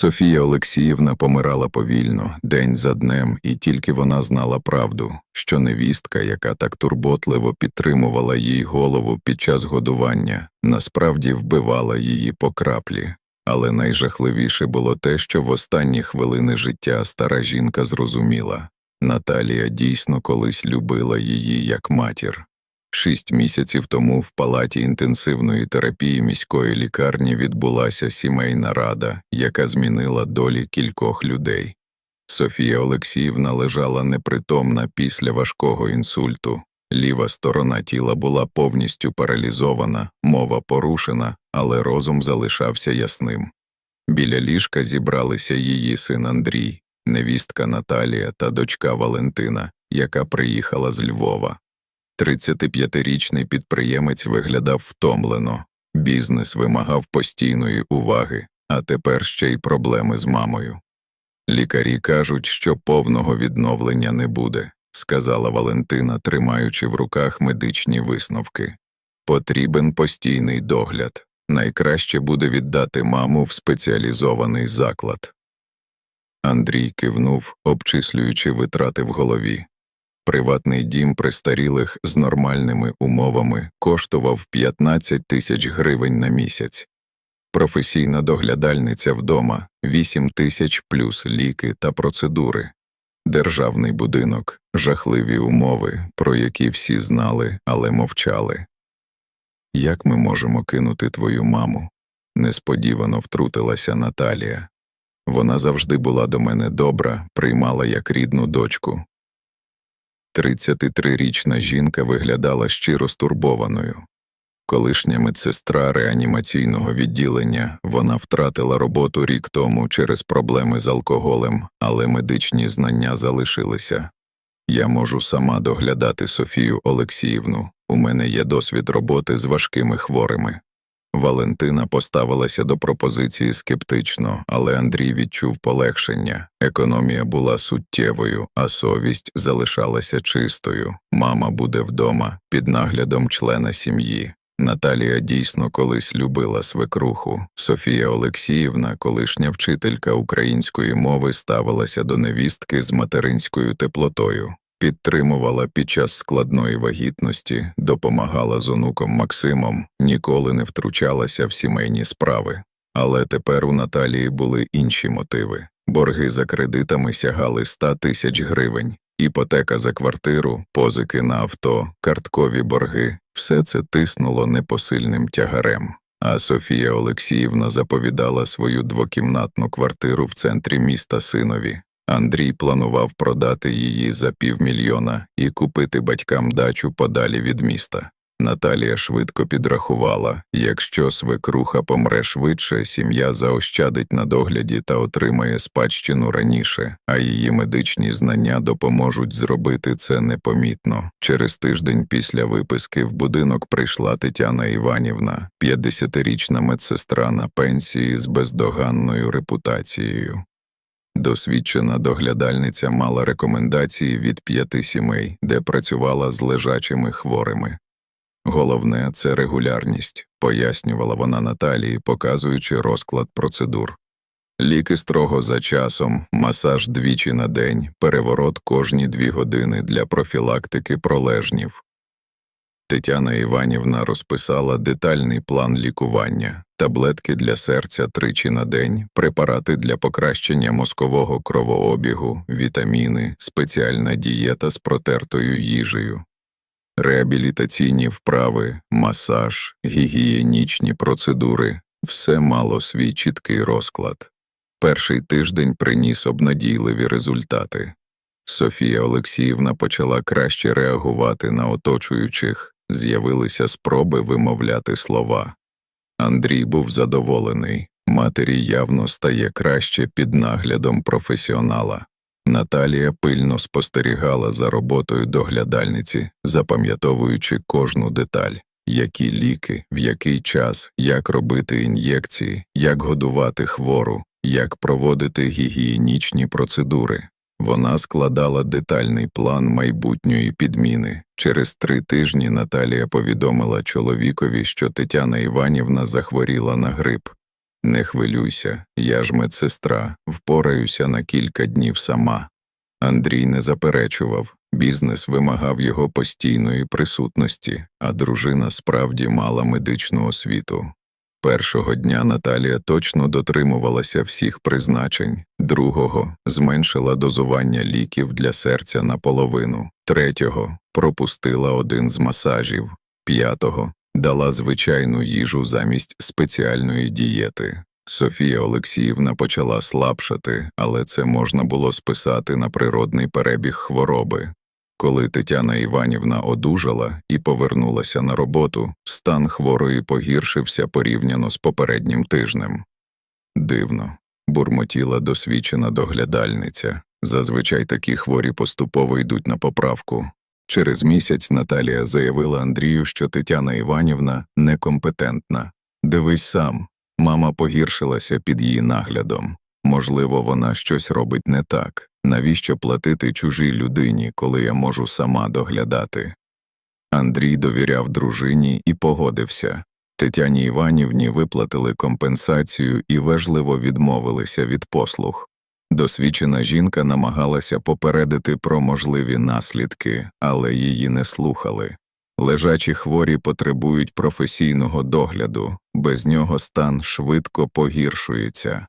Софія Олексіївна помирала повільно, день за днем, і тільки вона знала правду, що невістка, яка так турботливо підтримувала їй голову під час годування, насправді вбивала її по краплі. Але найжахливіше було те, що в останні хвилини життя стара жінка зрозуміла Наталія дійсно колись любила її як матір. Шість місяців тому в палаті інтенсивної терапії міської лікарні відбулася сімейна рада, яка змінила долі кількох людей. Софія Олексіївна лежала непритомна після важкого інсульту. Ліва сторона тіла була повністю паралізована, мова порушена, але розум залишався ясним. Біля ліжка зібралися її син Андрій, невістка Наталія та дочка Валентина, яка приїхала з Львова. 35-річний підприємець виглядав втомлено, бізнес вимагав постійної уваги, а тепер ще й проблеми з мамою. Лікарі кажуть, що повного відновлення не буде, сказала Валентина, тримаючи в руках медичні висновки. Потрібен постійний догляд. Найкраще буде віддати маму в спеціалізований заклад. Андрій кивнув, обчислюючи витрати в голові. Приватний дім престарілих з нормальними умовами коштував 15 тисяч гривень на місяць. Професійна доглядальниця вдома 8 тисяч плюс ліки та процедури. Державний будинок, жахливі умови, про які всі знали, але мовчали. Як ми можемо кинути твою маму? несподівано втрутилася Наталія. Вона завжди була до мене добра, приймала як рідну дочку. 33-річна жінка виглядала щиро стурбованою. Колишня медсестра реанімаційного відділення, вона втратила роботу рік тому через проблеми з алкоголем, але медичні знання залишилися. Я можу сама доглядати Софію Олексіївну, у мене є досвід роботи з важкими хворими. Валентина поставилася до пропозиції скептично, але Андрій відчув полегшення. Економія була суттєвою, а совість залишалася чистою. Мама буде вдома під наглядом члена сім'ї. Наталія дійсно колись любила свекруху. Софія Олексіївна, колишня вчителька української мови, ставилася до невістки з материнською теплотою. Підтримувала під час складної вагітності, допомагала з онуком Максимом, ніколи не втручалася в сімейні справи. Але тепер у Наталії були інші мотиви. Борги за кредитами сягали 100 тисяч гривень, іпотека за квартиру, позики на авто, карткові борги все це тиснуло непосильним тягарем. А Софія Олексіївна заповідала свою двокімнатну квартиру в центрі міста синові. Андрій планував продати її за півмільйона і купити батькам дачу подалі від міста. Наталія швидко підрахувала якщо свекруха помре швидше, сім'я заощадить на догляді та отримає спадщину раніше, а її медичні знання допоможуть зробити це непомітно. Через тиждень після виписки в будинок прийшла Тетяна Іванівна, 50-річна медсестра на пенсії з бездоганною репутацією. Досвідчена доглядальниця мала рекомендації від п'яти сімей, де працювала з лежачими хворими. Головне це регулярність, пояснювала вона Наталії, показуючи розклад процедур. Ліки строго за часом, масаж двічі на день, переворот кожні дві години для профілактики пролежнів. Тетяна Іванівна розписала детальний план лікування, таблетки для серця тричі на день, препарати для покращення мозкового кровообігу, вітаміни, спеціальна дієта з протертою їжею, реабілітаційні вправи, масаж, гігієнічні процедури все мало свій чіткий розклад. Перший тиждень приніс обнадійливі результати. Софія Олексіївна почала краще реагувати на оточуючих, з'явилися спроби вимовляти слова. Андрій був задоволений, матері явно стає краще під наглядом професіонала. Наталія пильно спостерігала за роботою доглядальниці, запам'ятовуючи кожну деталь, які ліки, в який час, як робити ін'єкції, як годувати хвору, як проводити гігієнічні процедури. Вона складала детальний план майбутньої підміни. Через три тижні Наталія повідомила чоловікові, що Тетяна Іванівна захворіла на грип. Не хвилюйся, я ж медсестра, впораюся на кілька днів сама. Андрій не заперечував, бізнес вимагав його постійної присутності, а дружина справді мала медичну освіту. Першого дня Наталія точно дотримувалася всіх призначень, другого зменшила дозування ліків для серця наполовину, третього пропустила один з масажів, п'ятого дала звичайну їжу замість спеціальної дієти. Софія Олексіївна почала слабшати, але це можна було списати на природний перебіг хвороби. Коли Тетяна Іванівна одужала і повернулася на роботу, стан хворої погіршився порівняно з попереднім тижнем. Дивно, бурмотіла досвідчена доглядальниця. Зазвичай такі хворі поступово йдуть на поправку. Через місяць Наталія заявила Андрію, що Тетяна Іванівна некомпетентна. Дивись сам, мама погіршилася під її наглядом. Можливо, вона щось робить не так. Навіщо платити чужій людині, коли я можу сама доглядати? Андрій довіряв дружині і погодився. Тетяні Іванівні виплатили компенсацію і вежливо відмовилися від послуг. Досвідчена жінка намагалася попередити про можливі наслідки, але її не слухали. Лежачі хворі потребують професійного догляду, без нього стан швидко погіршується.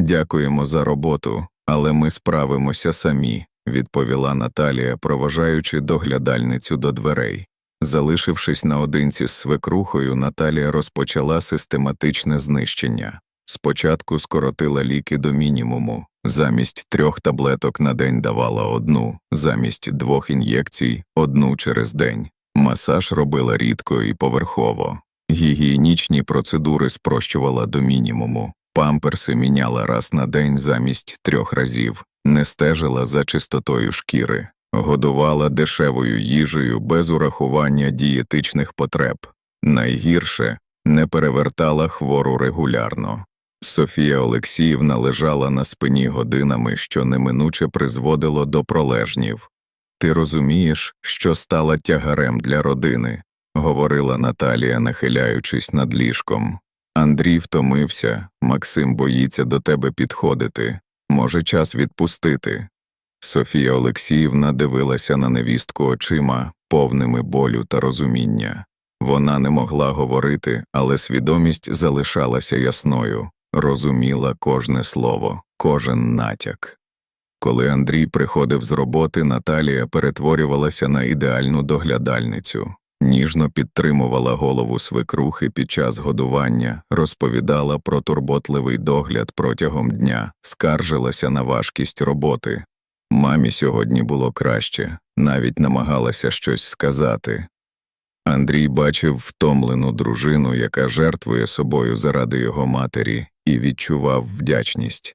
Дякуємо за роботу, але ми справимося самі, відповіла Наталія, проважаючи доглядальницю до дверей. Залишившись наодинці з свекрухою, Наталія розпочала систематичне знищення. Спочатку скоротила ліки до мінімуму, замість трьох таблеток на день давала одну, замість двох ін'єкцій одну через день. Масаж робила рідко і поверхово. Гігієнічні процедури спрощувала до мінімуму. Памперси міняла раз на день замість трьох разів, не стежила за чистотою шкіри, годувала дешевою їжею без урахування дієтичних потреб. Найгірше не перевертала хвору регулярно. Софія Олексіївна лежала на спині годинами, що неминуче призводило до пролежнів. Ти розумієш, що стала тягарем для родини, говорила Наталія, нахиляючись над ліжком. Андрій втомився, Максим боїться до тебе підходити. Може, час відпустити. Софія Олексіївна дивилася на невістку очима, повними болю та розуміння. Вона не могла говорити, але свідомість залишалася ясною, розуміла кожне слово, кожен натяк. Коли Андрій приходив з роботи, Наталія перетворювалася на ідеальну доглядальницю, ніжно підтримувала голову свекрухи під час годування, розповідала про турботливий догляд протягом дня, скаржилася на важкість роботи. Мамі сьогодні було краще, навіть намагалася щось сказати. Андрій бачив втомлену дружину, яка жертвує собою заради його матері, і відчував вдячність.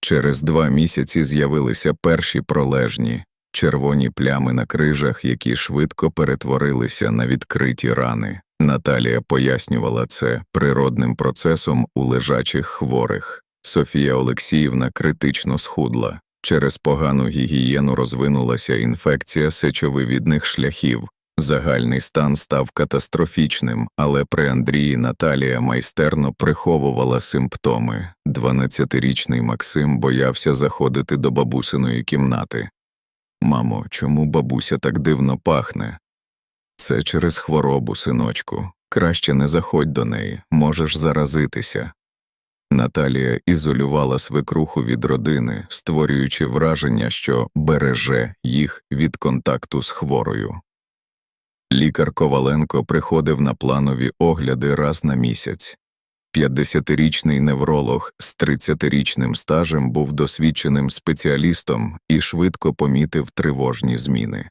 Через два місяці з'явилися перші пролежні, червоні плями на крижах, які швидко перетворилися на відкриті рани. Наталія пояснювала це природним процесом у лежачих хворих. Софія Олексіївна критично схудла. Через погану гігієну розвинулася інфекція сечовивідних шляхів. Загальний стан став катастрофічним, але при Андрії Наталія майстерно приховувала симптоми. 12-річний Максим боявся заходити до бабусиної кімнати. Мамо, чому бабуся так дивно пахне? Це через хворобу, синочку. Краще не заходь до неї, можеш заразитися. Наталія ізолювала свекруху від родини, створюючи враження, що береже їх від контакту з хворою. Лікар Коваленко приходив на планові огляди раз на місяць. 50-річний невролог з 30-річним стажем був досвідченим спеціалістом і швидко помітив тривожні зміни.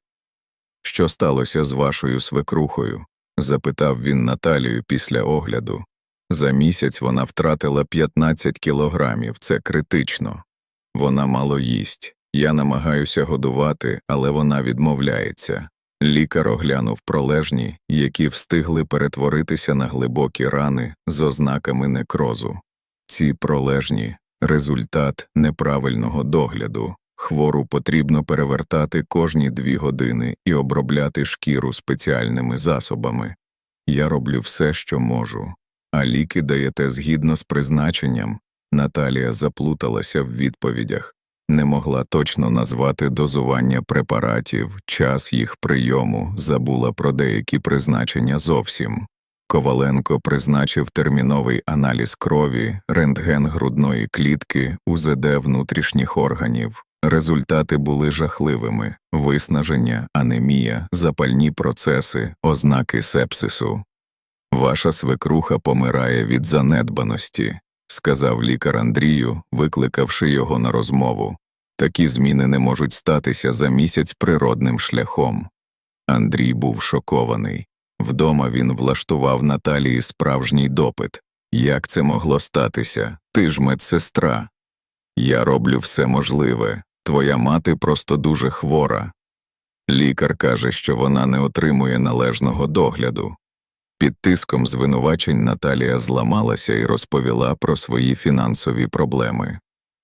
Що сталося з вашою свекрухою? запитав він Наталію після огляду. За місяць вона втратила 15 кілограмів, це критично. Вона мало їсть. Я намагаюся годувати, але вона відмовляється. Лікар оглянув пролежні, які встигли перетворитися на глибокі рани з ознаками некрозу. Ці пролежні результат неправильного догляду. Хвору потрібно перевертати кожні дві години і обробляти шкіру спеціальними засобами. Я роблю все, що можу. а ліки даєте згідно з призначенням. Наталія заплуталася в відповідях, не могла точно назвати дозування препаратів, час їх прийому, забула про деякі призначення зовсім. Коваленко призначив терміновий аналіз крові, рентген грудної клітки, УЗД внутрішніх органів. Результати були жахливими: виснаження, анемія, запальні процеси, ознаки сепсису. Ваша свекруха помирає від занедбаності, сказав лікар Андрію, викликавши його на розмову. Такі зміни не можуть статися за місяць природним шляхом. Андрій був шокований. Вдома він влаштував Наталії справжній допит. Як це могло статися? Ти ж медсестра. Я роблю все можливе. Твоя мати просто дуже хвора. Лікар каже, що вона не отримує належного догляду. Під тиском звинувачень Наталія зламалася і розповіла про свої фінансові проблеми.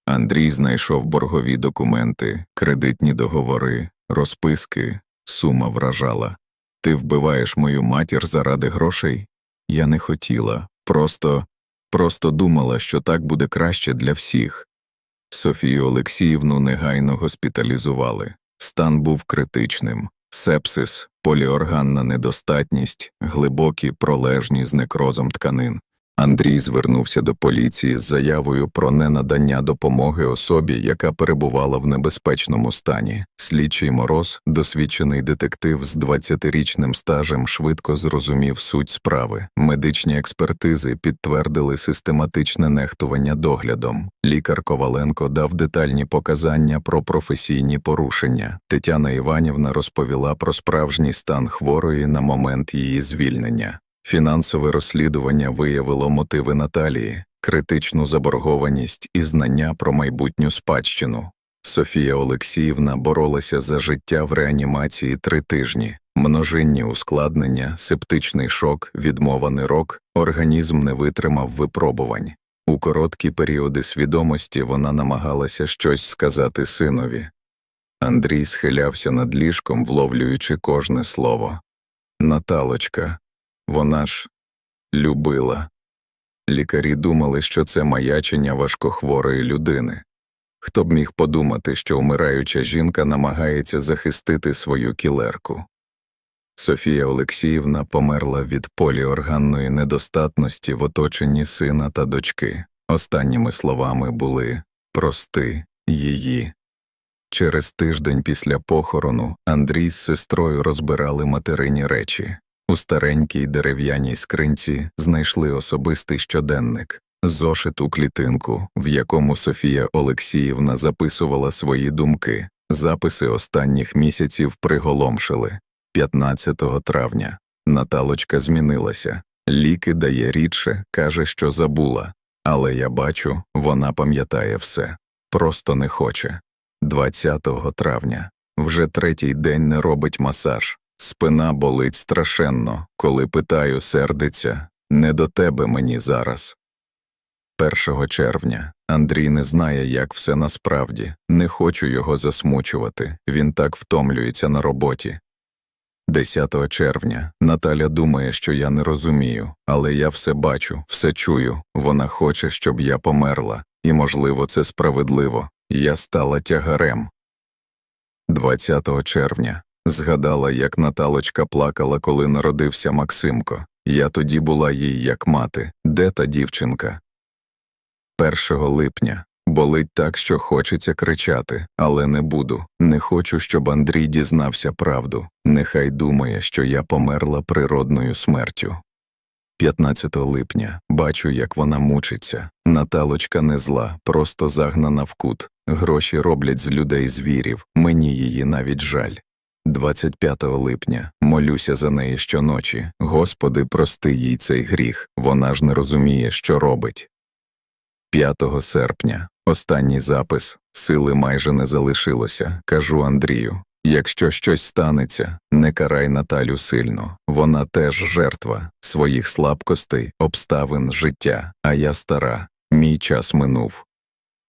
Андрій знайшов боргові документи, кредитні договори, розписки, сума вражала. Ти вбиваєш мою матір заради грошей? Я не хотіла, просто, просто думала, що так буде краще для всіх. Софію Олексіївну негайно госпіталізували. Стан був критичним. Сепсис, поліорганна недостатність, глибокі пролежні з некрозом тканин. Андрій звернувся до поліції з заявою про ненадання допомоги особі, яка перебувала в небезпечному стані. Слідчий Мороз, досвідчений детектив з 20-річним стажем, швидко зрозумів суть справи. Медичні експертизи підтвердили систематичне нехтування доглядом. Лікар Коваленко дав детальні показання про професійні порушення. Тетяна Іванівна розповіла про справжній стан хворої на момент її звільнення. Фінансове розслідування виявило мотиви Наталії, критичну заборгованість і знання про майбутню спадщину. Софія Олексіївна боролася за життя в реанімації три тижні, множинні ускладнення, септичний шок, відмова нирок, організм не витримав випробувань. У короткі періоди свідомості вона намагалася щось сказати синові. Андрій схилявся над ліжком, вловлюючи кожне слово. Наталочка, вона ж любила. Лікарі думали, що це маячення важкохворої людини. Хто б міг подумати, що вмираюча жінка намагається захистити свою кілерку. Софія Олексіївна померла від поліорганної недостатності в оточенні сина та дочки. Останніми словами були прости її. Через тиждень після похорону Андрій з сестрою розбирали материні речі. У старенькій дерев'яній скринці знайшли особистий щоденник, зошиту клітинку, в якому Софія Олексіївна записувала свої думки. Записи останніх місяців приголомшили. 15 травня. Наталочка змінилася. Ліки дає рідше, каже, що забула. Але я бачу, вона пам'ятає все. Просто не хоче. 20 травня. Вже третій день не робить масаж. Спина болить страшенно, коли питаю, сердиться, не до тебе мені зараз. 1 червня Андрій не знає, як все насправді, не хочу його засмучувати, він так втомлюється на роботі. 10 червня Наталя думає, що я не розумію, але я все бачу, все чую, вона хоче, щоб я померла, і, можливо, це справедливо, я стала тягарем. 20 червня Згадала, як Наталочка плакала, коли народився Максимко. Я тоді була їй як мати. Де та дівчинка? 1 липня. Болить так, що хочеться кричати, але не буду. Не хочу, щоб Андрій дізнався правду. Нехай думає, що я померла природною смертю. 15 липня. Бачу, як вона мучиться. Наталочка не зла, просто загнана в кут. Гроші роблять з людей звірів, мені її навіть жаль. 25 липня молюся за неї щоночі. Господи, прости їй цей гріх, вона ж не розуміє, що робить. 5 серпня останній запис сили майже не залишилося. Кажу Андрію якщо щось станеться, не карай Наталю сильно, вона теж жертва своїх слабкостей, обставин життя, а я стара, мій час минув.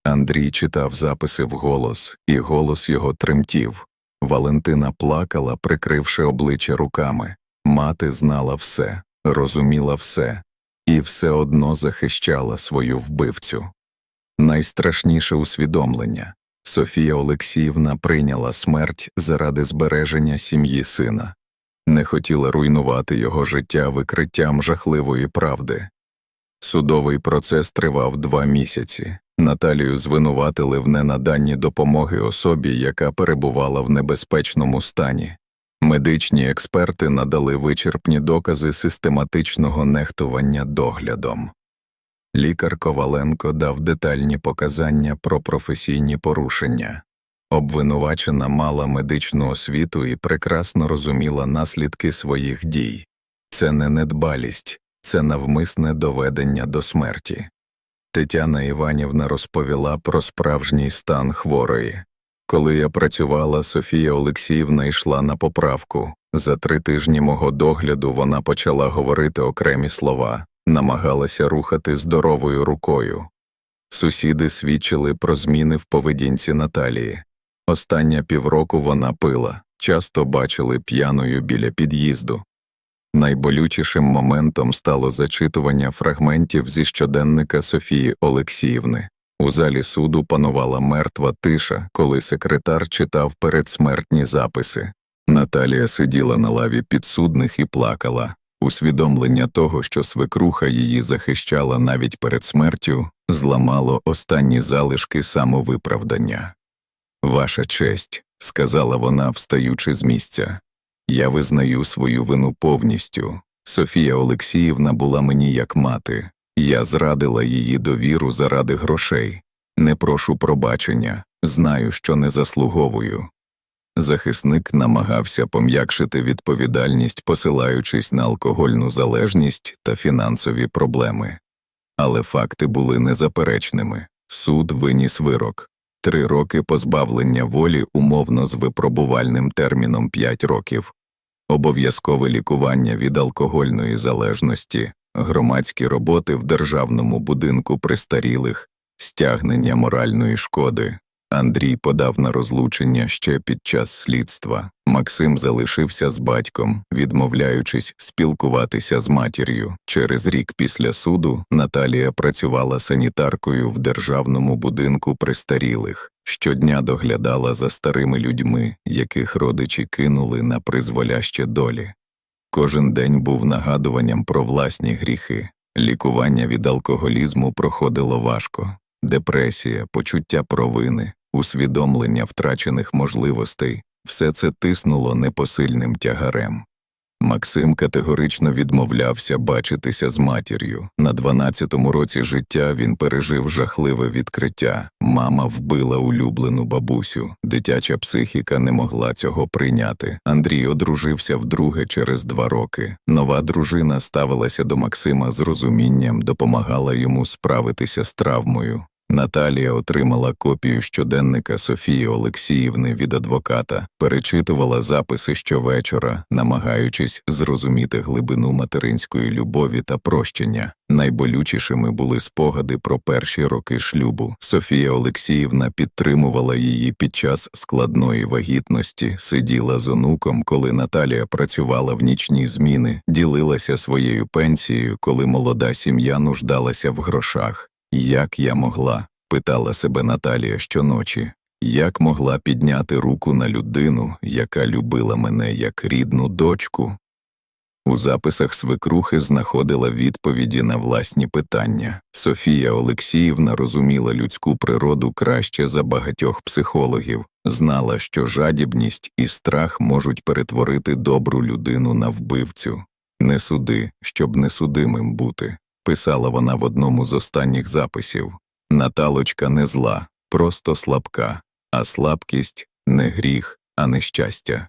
Андрій читав записи вголос, і голос його тремтів. Валентина плакала, прикривши обличчя руками. Мати знала все, розуміла все. і все одно захищала свою вбивцю. Найстрашніше усвідомлення Софія Олексіївна прийняла смерть заради збереження сім'ї сина, не хотіла руйнувати його життя викриттям жахливої правди. Судовий процес тривав два місяці. Наталію звинуватили в ненаданні допомоги особі, яка перебувала в небезпечному стані. Медичні експерти надали вичерпні докази систематичного нехтування доглядом. Лікар Коваленко дав детальні показання про професійні порушення. Обвинувачена мала медичну освіту і прекрасно розуміла наслідки своїх дій. Це не недбалість, це навмисне доведення до смерті. Тетяна Іванівна розповіла про справжній стан хворої. Коли я працювала, Софія Олексіївна йшла на поправку. За три тижні мого догляду вона почала говорити окремі слова, намагалася рухати здоровою рукою. Сусіди свідчили про зміни в поведінці Наталії. Остання півроку вона пила, часто бачили п'яною біля під'їзду. Найболючішим моментом стало зачитування фрагментів зі щоденника Софії Олексіївни. У залі суду панувала мертва тиша, коли секретар читав передсмертні записи. Наталія сиділа на лаві підсудних і плакала. Усвідомлення того, що свекруха її захищала навіть перед смертю, зламало останні залишки самовиправдання. Ваша честь, сказала вона, встаючи з місця. Я визнаю свою вину повністю. Софія Олексіївна була мені як мати. Я зрадила її довіру заради грошей. Не прошу пробачення, знаю, що не заслуговую. Захисник намагався пом'якшити відповідальність, посилаючись на алкогольну залежність та фінансові проблеми. Але факти були незаперечними. Суд виніс вирок три роки позбавлення волі умовно з випробувальним терміном 5 років, обов'язкове лікування від алкогольної залежності, громадські роботи в державному будинку престарілих, стягнення моральної шкоди. Андрій подав на розлучення ще під час слідства. Максим залишився з батьком, відмовляючись спілкуватися з матір'ю. Через рік після суду Наталія працювала санітаркою в державному будинку престарілих. Щодня доглядала за старими людьми, яких родичі кинули на призволяще долі. Кожен день був нагадуванням про власні гріхи. Лікування від алкоголізму проходило важко. Депресія, почуття провини, усвідомлення втрачених можливостей все це тиснуло непосильним тягарем. Максим категорично відмовлявся бачитися з матір'ю. На 12-му році життя він пережив жахливе відкриття. Мама вбила улюблену бабусю. Дитяча психіка не могла цього прийняти. Андрій одружився вдруге через два роки. Нова дружина ставилася до Максима з розумінням, допомагала йому справитися з травмою. Наталія отримала копію щоденника Софії Олексіївни від адвоката, перечитувала записи щовечора, намагаючись зрозуміти глибину материнської любові та прощення. Найболючішими були спогади про перші роки шлюбу. Софія Олексіївна підтримувала її під час складної вагітності, сиділа з онуком, коли Наталія працювала в нічні зміни, ділилася своєю пенсією, коли молода сім'я нуждалася в грошах. Як я могла? питала себе Наталія щоночі, як могла підняти руку на людину, яка любила мене як рідну дочку? У записах свекрухи знаходила відповіді на власні питання. Софія Олексіївна розуміла людську природу краще за багатьох психологів, знала, що жадібність і страх можуть перетворити добру людину на вбивцю. Не суди, щоб несудимим бути писала вона в одному з останніх записів Наталочка не зла, просто слабка, а слабкість не гріх, а нещастя.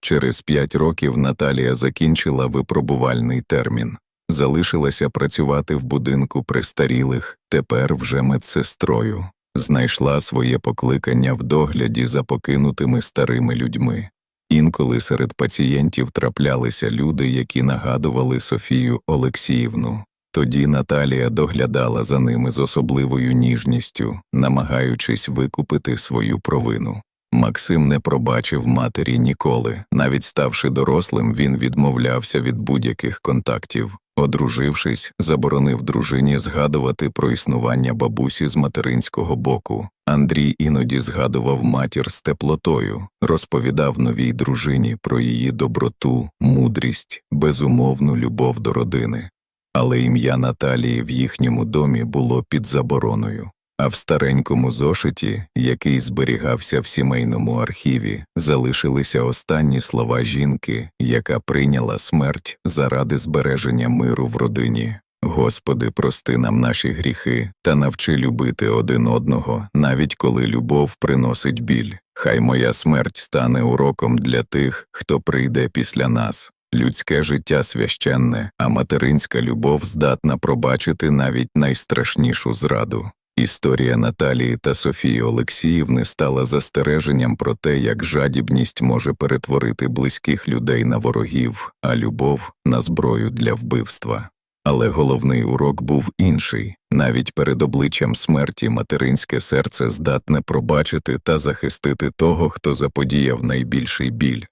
Через п'ять років Наталія закінчила випробувальний термін, залишилася працювати в будинку престарілих, тепер вже медсестрою, знайшла своє покликання в догляді за покинутими старими людьми. Інколи серед пацієнтів траплялися люди, які нагадували Софію Олексіївну. Тоді Наталія доглядала за ними з особливою ніжністю, намагаючись викупити свою провину. Максим не пробачив матері ніколи. Навіть ставши дорослим, він відмовлявся від будь-яких контактів. Одружившись, заборонив дружині згадувати про існування бабусі з материнського боку. Андрій іноді згадував матір з теплотою, розповідав новій дружині про її доброту, мудрість, безумовну любов до родини. Але ім'я Наталії в їхньому домі було під забороною. А в старенькому зошиті, який зберігався в сімейному архіві, залишилися останні слова жінки, яка прийняла смерть заради збереження миру в родині. Господи, прости нам наші гріхи та навчи любити один одного, навіть коли любов приносить біль. Хай моя смерть стане уроком для тих, хто прийде після нас. Людське життя священне, а материнська любов здатна пробачити навіть найстрашнішу зраду. Історія Наталії та Софії Олексіївни стала застереженням про те, як жадібність може перетворити близьких людей на ворогів, а любов на зброю для вбивства. Але головний урок був інший навіть перед обличчям смерті материнське серце здатне пробачити та захистити того, хто заподіяв найбільший біль.